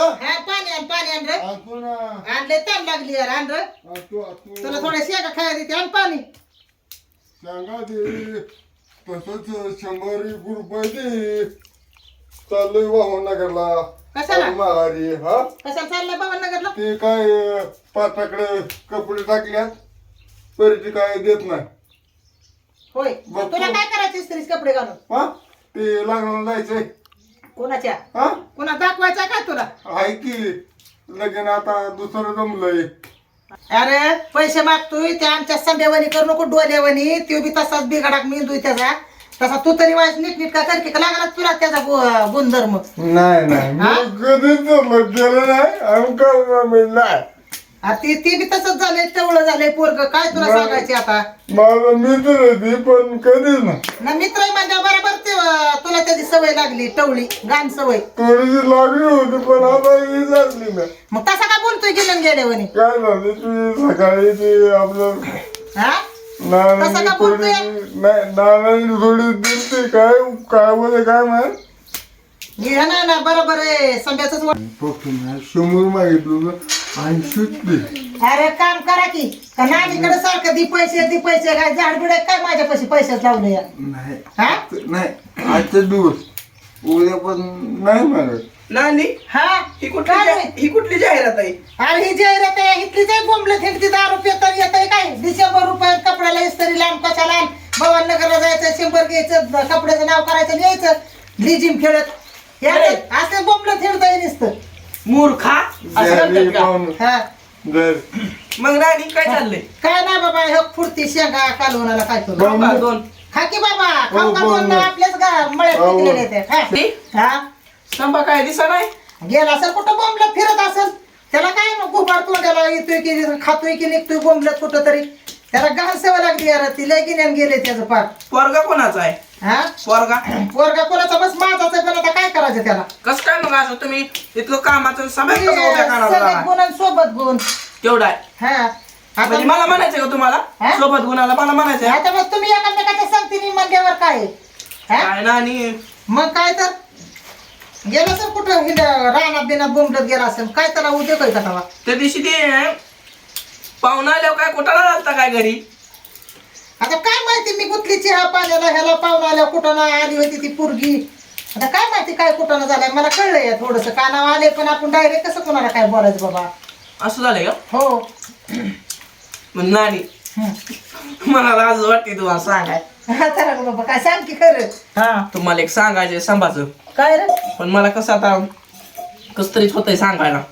हा? पाणी आण पाणी आण रे. आणले ताण लागली यार आण रे. तुला थोड्या शेगा खायला देते आण पाणी. सांगा ते तसंच शंभर एक रुपये दे. चाललोय वाहून नगरला कशाला? माघारी हा? कशाला चाललंय बाबा नगरला ते काय पाटाकडे कपडे टाकल्यात. तरी ते काय देत नाही. होय. बघ तुला. काय करायचं इस्त्रीच कपडे घालून? हा? ते लग्नाला जायचंय. कोणाच्या? हा? कोणा दाखवायचा काय तुला? आहे की. लगेन आता दुसरं जमलंय. अरे पैसे मागतोय ते आमच्या संध्यावानी करू नको डोल्यावानी. तो बी तसाच बिघाडाक मेंदूय त्याचा. तसा तू तरी वाईस नीट का करके लागला तुला त्याचा गु- गुणधर्म नाही नाही. हा? मी कधीच जमलं? केलं नाही? आणि करणार मी नाही. अरे ते ते बी तसंच झालंय टवळं झालंय पोरग. काय तुला बरं. सांगायचे आता? माझा मित्र पण कधीच नाही ना मित्र आहे म्हणजे बरोबर ते अं, तुला त्याची सवय लागली टवळी गाण सवय. थोडीशी लागली होती पण आता ही झाली नाही मग तसा का बोलतोय गेलं गेल्यावानी? काय झालं ती सकाळी ती आपलं हा नानांनी तसं का थोडी बोलतोय? नाही नानांनी थोडी दिलती काय काय बोले काय माहीत? ना ना बरोबर आहे संध्याच शंभर मागितलं होतं. अरे काम करा की. का नानीकडे सारखं दी पैसे दी पैसे. काय झाड बिड काय माझ्यापाशी पैसेच लावले या? नाही. हा? नाही. आजचा दिवस. उद्या पण नाही मागत नानी हा? ही कुठली काय? जा-? ही कुठली जाहिरात आहे? अरे ही जाहिरात आहे. इथली जाय बोंबले थेटती दहा रुपये तर येत आहे काय? डिसेंबर रुपये कपड्याला इस्त्री लांब कशाला लांब? भवान नगरला जायचं शंभर घ्यायचं कपड्याचं नाव करायचं आणि यायचं. लिजिम खेळत. हे अरे. असं- बोंबलं थेटता नुसतं. मूर्खा असं म्हणतात का? हा. मग नानी काय चाललंय? काय नाही बाबा हे फुडती शेंगा कालवणाला काय करू? का दोन. खा की बाबा खाऊ हो, का दोन. आपल्याच गा मळ्यात हो, हो. पिकलेले ते. खा. ती? हा. संभा काय दिसा नाही? गेला असेल कुठं बोंबलत फिरत असेल? त्याला काय मग गुबाड तोंडाला येतोय की खातोय की निघतोय बोंबलत कुठं तरी त्याला घाण सवय लागली यार ती लय गिन्यान गेले त्याचं पार. पोरगा कोणाचा आहे? हा? पोरगा. पोरगा कोणाचा? बस माझाच आहे पण आता काय करायचं त्याला? कस काय मग असं तुम्ही? इतकं कामाचं समेत कसं उभ्या सगळे कानाला गुण आणि सोबत गुण. तेवढा आहे. हा. म्हणजे आता मला म्हणायचं का तुम्हाला? हा? सोबत गुणाला मला म्हणायचं आहे. आता मग तुम्ही एकामेकाच्या सांगते म्हणल्यावर काय आहे? हा? काय नानी मग काय तर? गेला सर कुठं हिंड रानात बिनात बोंबलत गेला असेल काय त्याला उद्योग काय का तेव्हा? त्या दिवशी ते पाहुणा आल्यावर काय कुठाला लागता काय घरी? आता काय माहिती मी गुतली चहा पाण्याला ह्याला पाहुणा आल्या कुठं ना आली होती ती पोरगी. आता काय माहिती काय कुठं झालंय मला कळलंय थोडस. कानावर आले पण आपण डायरेक्ट कसं कोणाला काय बोलायचं बाबा? असं झालंय का? हो. मग नानी हं. मला लाज वाटते तुम्हाला सांगाय आता बाबा काय सांग की खरं. हा. तुम्हाला एक सांगायचे संभाचं काय रे? पण मला कसं आता कस तरीच होतंय सांगायला.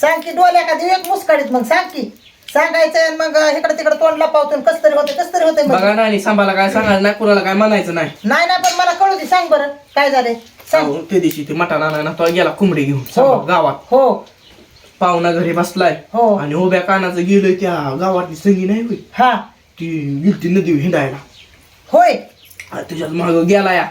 सांग की डोल्या का देऊ एक मुसकाडीत मग सांग की. सांगायचं आणि मग इकडे तिकडे तोंड लपावतो कस तरी होते कस तरी होते बघा नानी संभाला काय सांगायचं नाही कुणाला काय म्हणायचं नाही. नाही नाही पण मला कळू दे सांग बरं. काय झालंय? सांग. अहो, त्या दिवशी ते मटाणा आणायला तो गेला कोंबडी घेऊन हो गावात. हो. पाहुणा घरी बसलाय. हो. आणि उभ्या कानाचं गेलोय त्या गावातली संगी नाही होई हा. ती गेलती नदी हिंडायला. होय. आणि त्याच्यात माग गेला या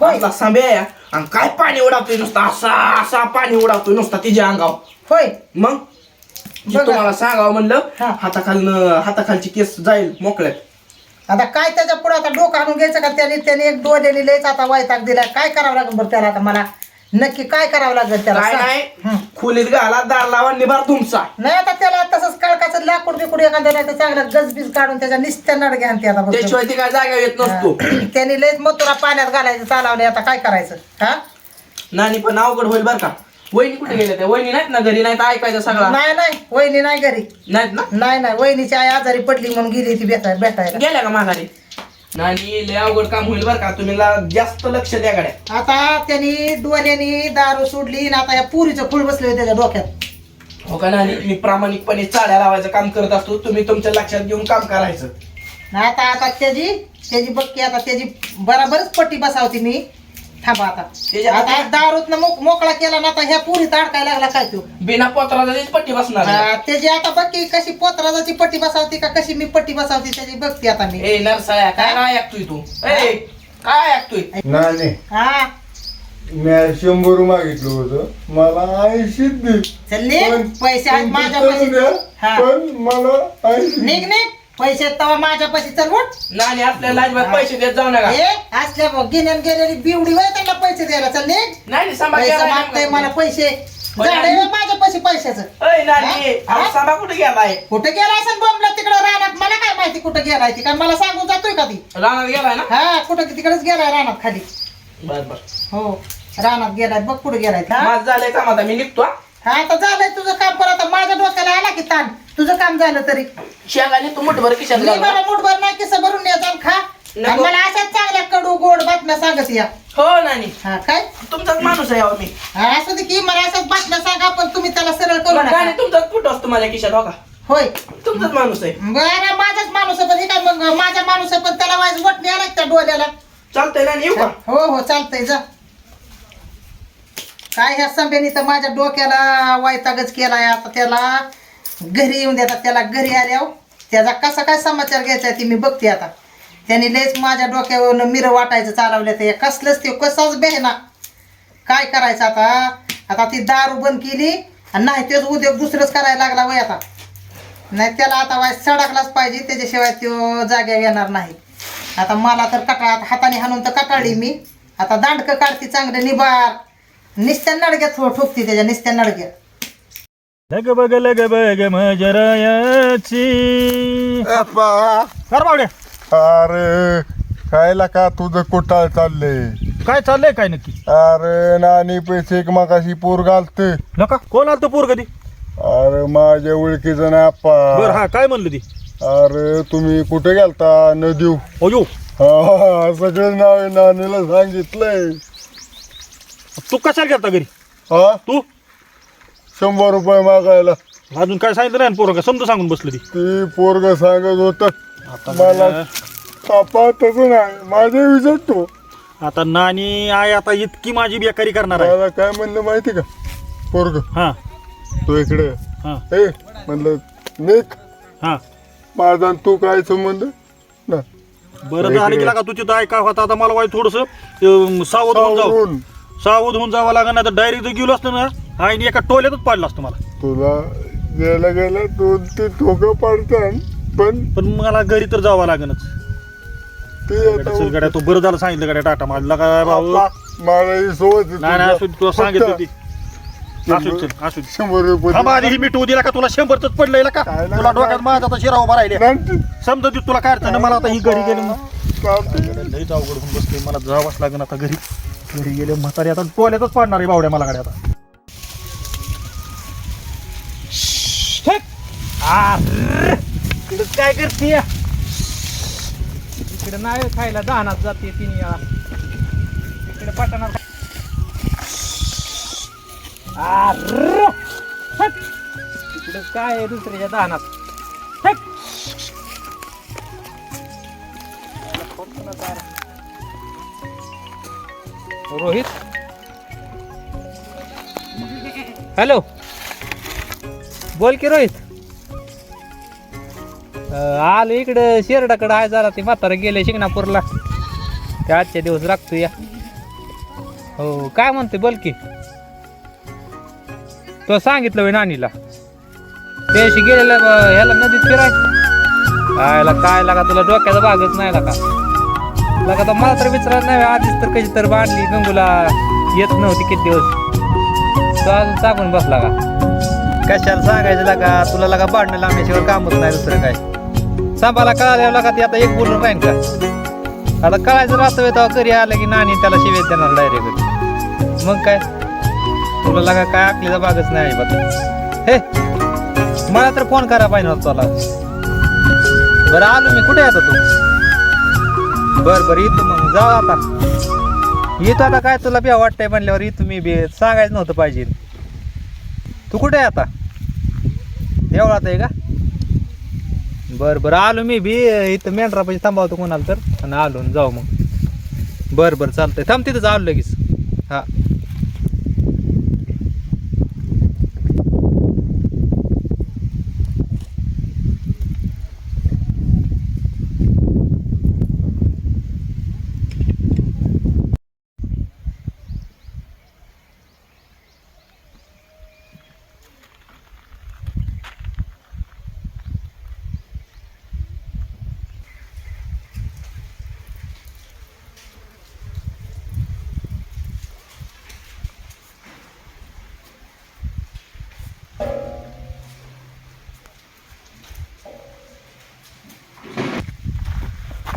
होय. असला सांब्या या आणि काय पाणी उडावतोय नुसता असा असा पाणी उडावतोय नुसता तिच्या अंगावर. होय. मग? जे बघा. तुम्हाला सांगावं म्हणलं हा. हाताखालनं हाताखालची केस जाईल मोकळ्यात आता काय त्याच्या पुढे आता डोकं आणून घ्यायचं का त्याने त्याने एक डोळ्याने लयच आता वैताग दिला काय करावं लागेल बरं त्याला आता मला नक्की काय करावं लागेल त्याला काय सांग. नाही हं. खोलीत घाला दार लावा निभार तुमचा नाही आता त्याला तसंच कळकाचं लाकूड बिकूड एखाद्या नाही तर चांगलं गजबीज काढून त्याच्या निस्त्या नडगे आणते आता बघ. त्याशिवाय ती काय जागा येत नसतो हा. त्याने लयच मथुरा पाण्यात घालायचं चालवले आता काय करायचं हा नानी पण अवघड होईल बरं का वहिनी कुठे गेल्या त्या? वहिनी नाहीत ना घरी? नाही तर ऐकायचं सगळा. नाही नाही. वहिनी नाही घरी. नाहीत ना? नाही नाही. वहिनीची आई आजारी पडली म्हणून गेली ती भेटाय भेटायला. गेल्या का माघारी? नानी लय अवघड काम होईल बरं का. तुम्ही ला- जास्त लक्ष द्या गाड्या. आता त्यांनी डोल्यानी दारू सोडली आणि आता या पुरीचं फुल बसले त्याच्या डोक्यात. हो का नानी मी प्रामाणिकपणे चाड्या लावायचं काम करत असतो. तुम्ही तुमच्या लक्षात घेऊन काम करायचं. आणि आता आता त्याची त्याची बघ की आता त्याची बराबरच पट्टी बसावती मी. थांबा आता. त्याच्या- आता दारूत मोकळा केला ना आता ह्या पुरी अडकायला लागला काय तो? बिना पत्राचा तीच पट्टी बसणार आहे. हा, त्याची आता बघ की कशी पोतराजाची पट्टी बसावती का कशी मी पट्टी बसावती त्याची बघते आता मी. ए नरसाळ्या काय नाही ऐकतोय तू? ए काय ऐकतोय? नाही हा? मी शंभर मागितलं होतं. मला ऐंशीच दे. चल निघ. पण पैसे आहेत माझ्या पैसे हा. पण मला ऐंशी निघ निघ. पैसे तवा माझ्या पैसे चल उठ. नानी आपल्याला अजिबात पैसे देत जाऊ नका. हे असल्या बघ, गिन्यान गेलेली बिवडी वय त्यांना पैसे द्यायला चल निघ. नाही नाही, सांभाळ पैसा मागताय. मला पैसे. झाडे माझ्या पैसे पैशाचं. हा? सांभाळ कुठे गेलाय कुठे गेला असं बोंबला तिकडे? रानात मला काय माहिती कुठे गेलाय ती? काय मला सांगून जातोय का ती? रानात गेलाय ना? हा कुठं तिकडेच गेलाय रानात खाली. बर बर. हो रानात गेलाय बघ कुठे गेलाय. झालंय काम आता मी निघतो हा. आता झालंय तुझं काम परत आता माझ्या डोक्याला आला की ताण. तुझं काम झालं तरी. शेंगाने तू मुठभर खिशात मी घाल ना. मला मुठभर नाही किस भरून या जाऊन खा. आणि. मला अशाच चांगल्या कडू गोड बातम्या सांगत या. हो नानी. हा काय? तुमचाच माणूस आहे अहो मी. हा, असं की मला अशाच बातम्या सांगा पण तुम्ही त्याला सरळ करू नानी नका. तुमचाच फुट असतो माझ्या खिशात हो का? होय. तुमचाच माणूस आहे. बरं माझाच माणूस आहे पण हे काय मग माझा माणूस आहे पण त्याला वाईज वटणी आला त्या डोल्याला चालतंय नानी येऊ का? हो हो चालतंय जा. काय ह्या संभ्यानी तर माझ्या डोक्याला वायतागच केलाय आता त्याला. घरी येऊन देतात त्याला घरी आल्यावर त्याचा कसा काय समाचार घ्यायचा ती मी बघते आता. त्याने लयच माझ्या डोक्यावरून मिरं वाटायचं चालवलं ते कसलंच ते कसाच बेहना काय करायचं आता? आता ती दारू बंद केली आणि नाही तेच उद्योग दुसरंच करायला लागला वय आता. नाही त्याला आता वाय सडकलाच पाहिजे त्याच्याशिवाय तो जाग्या येणार नाही. आता मला तर कटाळ हाताने हाणून तर कटाळली मी. आता दांडकं काढते चांगलं निबार. निस्त्या नडग्यात ठोकते त्याच्या निस्त्या नडग्यात लग बग लग बग मजरायाची. अप्पा, बावड्या. अरे खायला का तुझं कुटाळ चाललंय? काय चाललंय काय नक्की? अरे नानी पैसे एकमेकाशी पोर घालते. नका. कोण आलं पोर कधी? अरे माझ्या ओळखीचं ना बर अप्पा हा काय म्हणलं ती? अरे तुम्ही कुठे गेलता? न देऊ अयो. हा सगळं नाव नानीला सांगितलंय. तू कशाला गेलता घरी? हा? तू? शंभर रुपये मागायला. अजून काय सांगितलं नाही पोरं का समजा सांगून बसलं ती. ती पोरग सांगत होत आता मला पापा तसं नाही माझे विचारतो आता नानी आहे आता इतकी माझी बेकारी करणार आहे. मला काय म्हणलं माहिती का? पोरग हा. तू इकडे. हा. ए म्हणलं निक. हा. माझा आणि तू काय संबंध? ना बरं झालं की का तू तिथं ऐका होता आता मला वाईट थोडस सावध होऊन जाऊ. सावरून सावध होऊन जावं लागेल नाही तर डायरेक्ट जर गेलो असतं ना आईने एका टोल्यातच पाडलं असतं मला. तुला गेला गेला दोन ते ठोकं पाडतात पण पण मला घरी तर जावं लागेलच. ते गाड्या चल गाड्या आता तो बरं झालं सांगितलं गाड्या टाटा माझला काय भाऊ. सोबत नाही नाही असू. दे, तुला सांगितलं होती. असू दे, चल, असू दे. शंभर रुपये थांबा आधी ही दिला का तुला? शंभरच पडलंय का? काय नाही, तुला डोक्यात. माझा आता शिरा उभा राहिले नाही, समजा तुला काय अडचण मला आता ही घरी गेली. चालतंय. लईच अवघड होऊन बसले मला जावंच लागेल आता घरी. घरी गेले म्हातारी आता टोल्यातच पाडणार आहे बावड्या मला गाड्या आता. इकडं काय करते? इकडे नाही खायला दहानात जाते तिने वेळा इकडे पटणार इकडे काय आहे दुसऱ्याच्या दहानात हट. याला फोन कोणाचा आला? रोहित? हॅलो बोल की रोहित. आलो इकडं शेरडाकडं आहे जरा ते म्हातारा गेले शिंगणापूरला. ते आजचे दिवस राखतो या. हो काय म्हणते बोल की. तो सांगितलं होय नानीला. त्याशी गेलेला ह्याला नदीत फिराय. काय लागा तुला डोक्याचा भागच नाही लागा. लगा तर मला तर विचारायला नाही आधीच तर कशी तर बांधली गंगूला. येत नव्हती किती दिवस. तो अजून सांगून बसला का? कशाला सांगायचं लागा? तुला लगा भांडणं लावण्याशिवाय कामच नाही दुसरं काय. सांभाला कळाल्या लागा ती आता एक बोलून राहीन का? आता कळायचं राहतं तेव्हा घरी आलं की नानी त्याला शिवेत देणार डायरेक्ट मग काय? तुला लागा काय आखलीचा भागच नाही अजिबात. हे मला तर फोन करा पाहिजे तुला. बरं आलो मी. कुठे आता तू? बरं बरं येतो मग जाऊ आता. येतो आता काय तुला बी वाटतंय म्हणल्यावर येतो मी बी सांगायचं नव्हतं पाहिजे. तू कुठे आहे आता? देवळात आहे का? बरं बरं आलो मी बी. इथं मेंढरापाशी थांबावतो कोणाला तर. आणि आलो जाऊ मग. बरं बरं चालतंय. थांब तिथं आलो लगेच. हां.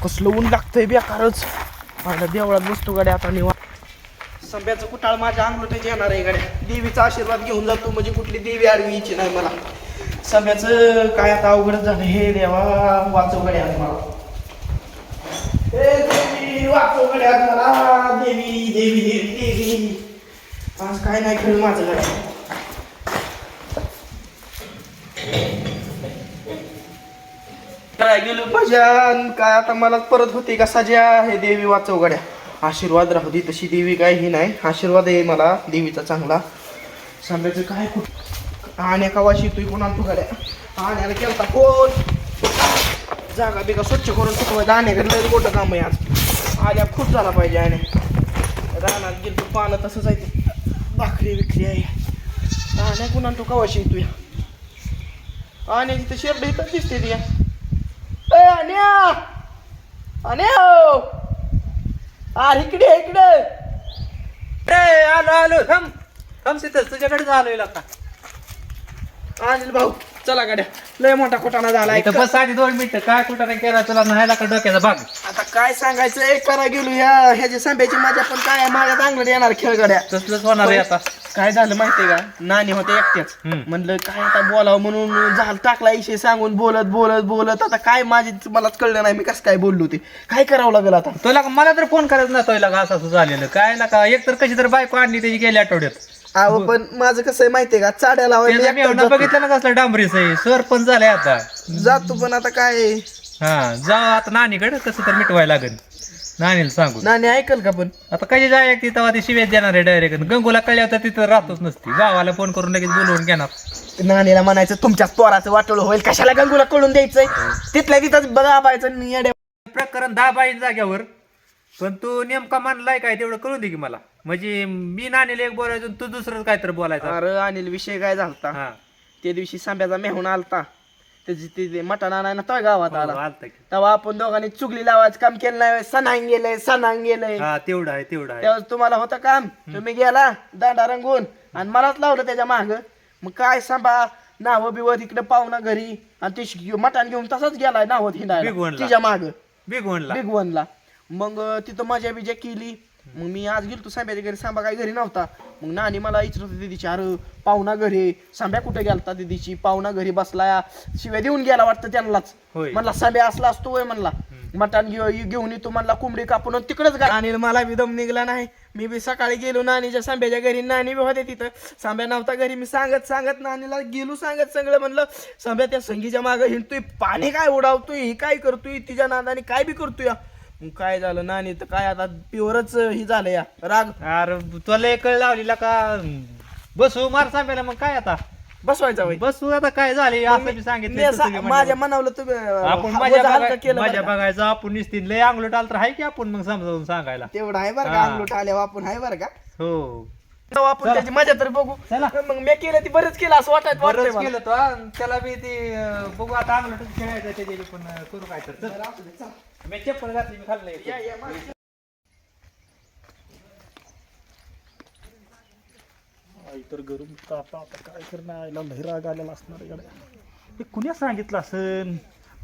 कसलं ऊन लागतंय बेकारच. माझ्या देवळात बसतो गाड्या आता निवा संब्याचं कुटाळ माझ्या अंगलोटेच येणार आहे गाड्या. देवीचा आशीर्वाद घेऊन जातो म्हणजे कुठली देवी आडवीची नाही मला. संब्याचं काय आता अवघड झालं हे देवा वाचव गड्या मला. देवी वाचव गड्या मला. देवी देवी देवी. देवी आज काय नाही खेळ माझं गड्या. काय गेलो. भजन काय आता मला परत होते का सजा हे देवी वाचव गड्या. आशीर्वाद राहू दे तशी देवी काय ही नाही. आशीर्वाद आहे मला देवीचा चांगला. सांगायचं काय कुठ? आणि वाशी तू कोण आणतो गड्या? आण्याला केलता कोण जागा बिगा स्वच्छ करून सुकवायचं. आण्याकडे लय मोठं काम आहे आज. आल्या खूप झाला पाहिजे आणि रानात गेलं तू पानं तसंच आहे ते. भाकरी विक्री आहे. आण्या कोण आणतो कवाशी तू या आणि तिथं शेरडे इथं दिसते ती. या अन्या! अन्या अरे इकडे इकडे! ए आलो आलो थांब. थांब तिथंच तुझ्याकडे आलोय का अनिल भाऊ चला गाड्या. लय मोठा कोटाणा झाला इथं बस आधी दोन मिनिटं. काय नाही केला तुला? नाही का डोक्याचा भाग. आता काय सांगायचं एक करा गेलो या ह्याच्या सांब्याची मजा पण काय माझ्या चांगलं येणार खेळगड्या तसलंच होणार आहे आता. काय झालं माहितीये का? नानी होते एकट्याच. म्हणलं काय आता बोलावं? म्हणून झालं टाकला इशे सांगून बोलत बोलत बोलत. आता काय माझी मलाच कळलं नाही मी कसं काय बोललो ते काय करावं लागेल आता? तुला का- मला तर फोन करायचं नव्हतं का असं असं झालेलं. काय ना का एक तर कशी तर बायको आणली त्याची गेल्या आठवड्यात. अहो पण माझं कसं आहे माहितीये का? चाड्या लावायला मी. बघितलं ना कसलं डांबरीच आहे सरपंच झालाय आता. जातो पण आता काय? हा जा आता नानीकडे कसं तर मिटवायला लागेल. नानीला सांगू. नानी ऐकल का पण? आता कशी जाय ती तेव्हा ती शिवेत देणार आहे डायरेक्ट गंगूला कळल्या तर तिथं राहतच नसती. गावाला फोन करून लगेच बोलवून घेणार. नानीला म्हणायचं तुमच्याच पोराचं वाटोळ होईल. कशाला गंगूला कळून द्यायचंय? तिथल्या तिथंच दाबायचं आणि येड्या प्रकरण दहा बाईन जाग्यावर. पण तू नेमका मानलाय काय तेवढं कळून दे की मला. म्हणजे मी नानीला एक बोलायचं आणि तू दुसरं काय तर बोलायचं. अरे अनिल विषय काय झालता? हा. त्या दिवशी सांब्याचा मेहून आलता. त्याची ते मटण आणायला तो गावात हो, आला. आलतं की. तेव्हा आपण दोघांनी चुगली लावायचं काम केलं नाही सणांग गेलंय सणांग गेलंय हा तेवढं आहे तेवढं आहे. तेव्हा तुम्हाला होतं काम. तुम्ही गेला दांडा रंगून आणि मलाच लावलं त्याच्या माग. मग काय सांभा नाव बिवत इकडे पाहुणा घरी आणि ते श- मटण घेऊन तसाच गेलाय नावत हिंडायला. बिगवणला. तिच्या माग. बिग वनला बिग वनला मग तिथं मजा बिजा केली. मग मी आज गेलो सांब्याच्या घरी. सांबा काही घरी नव्हता. मग नानी मला विचारत होती दिदीची अरे पाहुणा घरी सांब्या कुठे गेलता दिदीची पाहुणा घरी बसलाय. शिव्या देऊन गेला वाटतं त्यांनाच. होय. म्हणला सांब्या असला असतो होय म्हणला. मटण घेऊ घेऊन येतो म्हणला कोंबडी कापून तिकडेच गा आणि मला बी दम निघला नाही. मी बी सकाळी गेलो नानीच्या सांब्याच्या घरी. नानी बी होते तिथं. सांब्या नव्हता घरी. मी सांगत सांगत नानीला गेलो सांगत सगळं म्हणलं सांब्या त्या संगीच्या मागं हिंडतोय. पाणी काय उडावतोय? ही काय करतोय? तिच्या नादाने काय बी करतोय? मग काय झालं नानी तर काय आता प्युअरच ही झालं या राग अरे तुला एक कळ लावलेला का बसू मार सांगायला मग काय आता बसवायचा वय बसू आता काय झाले असं बी माझ्या. मनावलं तुम्ही आपण अं, माझ्या वजा हलका बघाय- केलं माझ्या बरं का? बघायचं आपण निसतील लय अंगलट आलं तर आहे की आपण मग समजावून सांगायला तेवढं आहे बरं का हा. अंगलोट आल्यावर आपण आहे बरं का हो तेव्हा आपण त्याची मजा तर बघू चला. मग मी केलं ती बरंच केलं असं वाटत बरंच वाटतंय मला. केलं तो. त्याला बी ते अं, बघू आता अंगलट खेळायचं त्याच्या पण अं, करू काय तर चल. मी चप्पल घातली मी खाल्लं या, या, मागे. आई तर गरून आता आता काय करणार? आईला लई राग आलेला असणार आहे गड्या. हे कुण्या सांगितलं असन?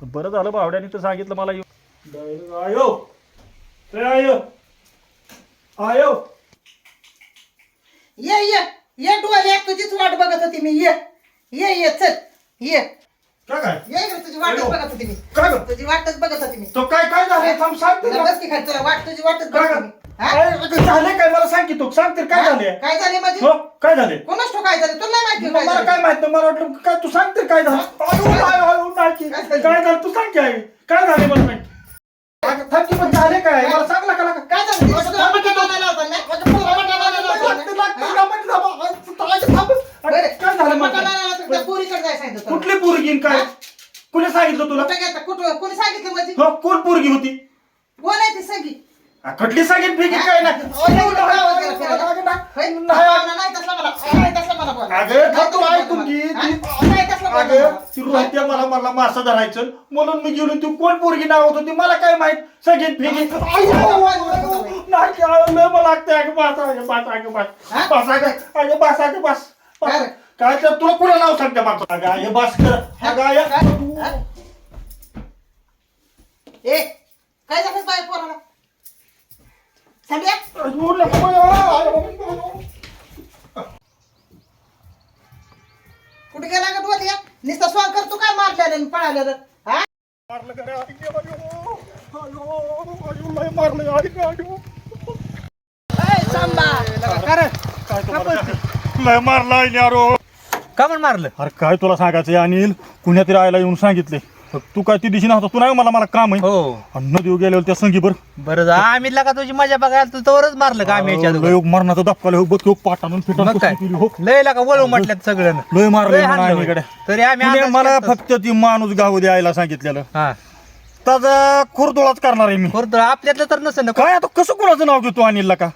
पण बरं झालं बावड्याने तर सांगितलं मला. येऊ आयो. ए आयो. आयो. ये ये ये डोळे तुझीच वाट बघत होती मी. ये ये ये चल. ये. काय काय? ये इकडे तुझी वाटच बघत होती मी. काय गं? तुझी वाटच बघत होती मी. तो काय काय झालं? थांब सांग तुला तुला बस की खाली तुला वाट तुझी वाटच काय बघत गं? होती मी. हा? काय अगं झाले काय? मला सांग की तू. सांग तर काय झाले काय झाले माझी? हो काय झाले कोणाच तो काय झालं? तुला नाही माहिती काय मला झालं? काय माहीत? नाही मला वाटलं काय तू सांग तर काय झालं? आयो, आयो, नाही की. काय झालं? काय तू सांग की आई. काय झाले मला माहीत? अगं, थांब की पण झाले काय? मला सांग ना का काय झालं? तुला मटण आणायला होता ना? पोराला मटण आणायला होता ना? हा? बरं. काय झालं मला? होतं, त्या पोरीकडे जायला सांगितलं तुला. कुठली पोरगी काय? कुणी सांगितलं तुला कुठं गेलता? कुठं कोणी सांगितलं म्हणजे हो कोण पोरगी होती ती सगळी आ, कुठली सांगितली फेकी काय नाही अरे, एवढं गावात गेला फिरायला. अगं, नाही. होय? नाही. पाहुणा नाही तसला मला नाही तसला मला बोला. अगं, तू घे. मला. हा? नाही तसला बोला अगं मला. ती रोहित्या मला मला मासा धरायचं म्हणून मी गेलो तू कोण पोरगी नाव होत होती मला काय माहीत सगळी फेकी नाही मला लागतंय अगं बस अगं बस अगं बस हा? बस अगं अगं बस अगं बस बस. काय रे? काय तर तुला कुणा नाव सांगते मागचं अगं अगं बस कर अगं काय? अगं हा? ए काय झालं बाय पोराला संध्या कुठे गेला का तू या नुसता स्वांग करतो काय मारलेलं आणि पळालेलं हा मारलं का रे? आई गे बाई, हो. आयो, आयो, लय मारलं, आई गे, आयो. काय? लय मारलं आईने, अरो. का म्हणून मारलं? अरे काय तुला सांगायचं अनिल कुण्या तरी आईला येऊन सांगितले. तू काय ती दिशी नव्हता तू नाही मला मला काम आहे? हो. आणि नदी गेल्यावर त्या संगीबर बरं. जा आम्ही लगा तुझी मजा बघायला तू तोवरच मारलं का आम्ही याच्या अगोदर? लय मरणाचा धक्का लय बघ तो पाटानं मग काय? हो. लय लगा वळू म्हटल्यात सगळं. लय मारलं लय हाणलं. तरी आम्ही अंदाज मला. फक्त ती माणूस गाव द्यायला सांगितलेलं. हा. त्याचा खुरदुळाच करणार आहे मी. करतो आपल्यातलं तर नसेल ना काय आता कसं कोणाचं नाव घेतो अनिलला का?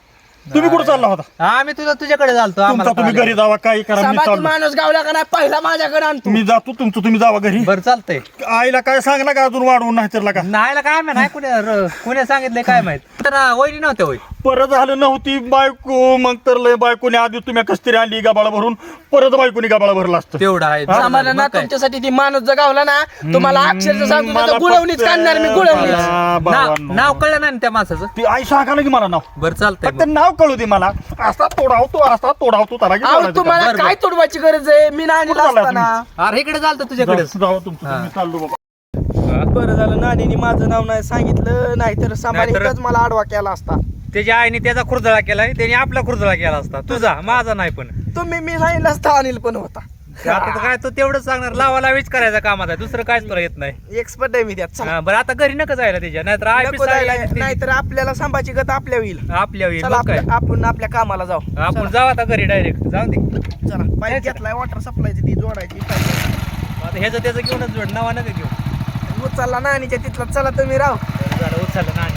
तुम्ही कुठं चालला होता? आम्ही तुझा तुझ्याकडे चालतो तुमचा तुम्ही घरी जावा काही करा मी चाललो. माणूस गावला का नाही? पहिला माझ्याकडे आणतो. मी जातो तुमचं तुम्ही जावा घरी. बरं चालतंय. आईला काय सांगला का अजून वाढवून नाही तर का? नाही काय माहिती नाही कुणी कुणी सांगितलंय काय माहीत? तर वहिनी नव्हत्या होय परत झालं नव्हती बायको. मग तर लय बायकोने आधी तुम्ही कस्तरी आणली गाबाळा भरून. परत बायकोने गाबाळा भरला असतं. तेवढा आहे. आम्हाला ना मग काय? तुमच्यासाठी ती माणूस जर गावला ना तुम्हाला अक्षरशः सांगतो मला गुळवणीच काढणार मी गुळवणीच. मला नाव कळलं नाही ना त्या माणसाचं? ती आई सांगा की मला नाव? बरं चालतंय फक्त नाव कळू दे मला. असा तोडावतो असा तोडावतो त्याला की अहो तुम्हाला बरं, काय तोडवायची गरज आहे? मी कुठं चाललाय असताना अरे इकडे चालतं? तुझ्याकडे. जाऊ- जाऊ तुमचं तुम्ही चाललो बाबा. बरं झालं नानीने माझं नाव नाही सांगितलं नाहीतर सांभाळ नाहीतर- इथंच मला आडवा केला असता. त्याच्या आईने त्याचा खुरदळा केलाय त्याने आपला खुरदळा केला असता. तुझा माझा नाही पण. तुम्ही मी सांगितलं असता अनिल पण होता. आता तर काय तो तेवढंच सांगणार लावा लावीच करायचा कामात आहे दुसरं काहीच तुला येत नाही. एक्सपर्ट आहे मी त्यात चला. हा, बरं आता घरी नका जायला त्याच्या नाहीतर आय नको जायला, नाहीतर आपल्याला संभाची गत आपल्या होईल. आपल्या होईल चला मग काय? आपल्या- आपण आपल्या कामाला जाऊ. आपण जाऊ आता घरी डायरेक्ट जाऊ दे. चला पाईप घेतलाय वॉटर सप्लायची ती जोडायची pipe. आता ह्याचं त्याचं घेऊनच जोड नवा नका घेऊ. उचलला नानीच्या तिथला चला तुम्ही राव. झालं उचललं ना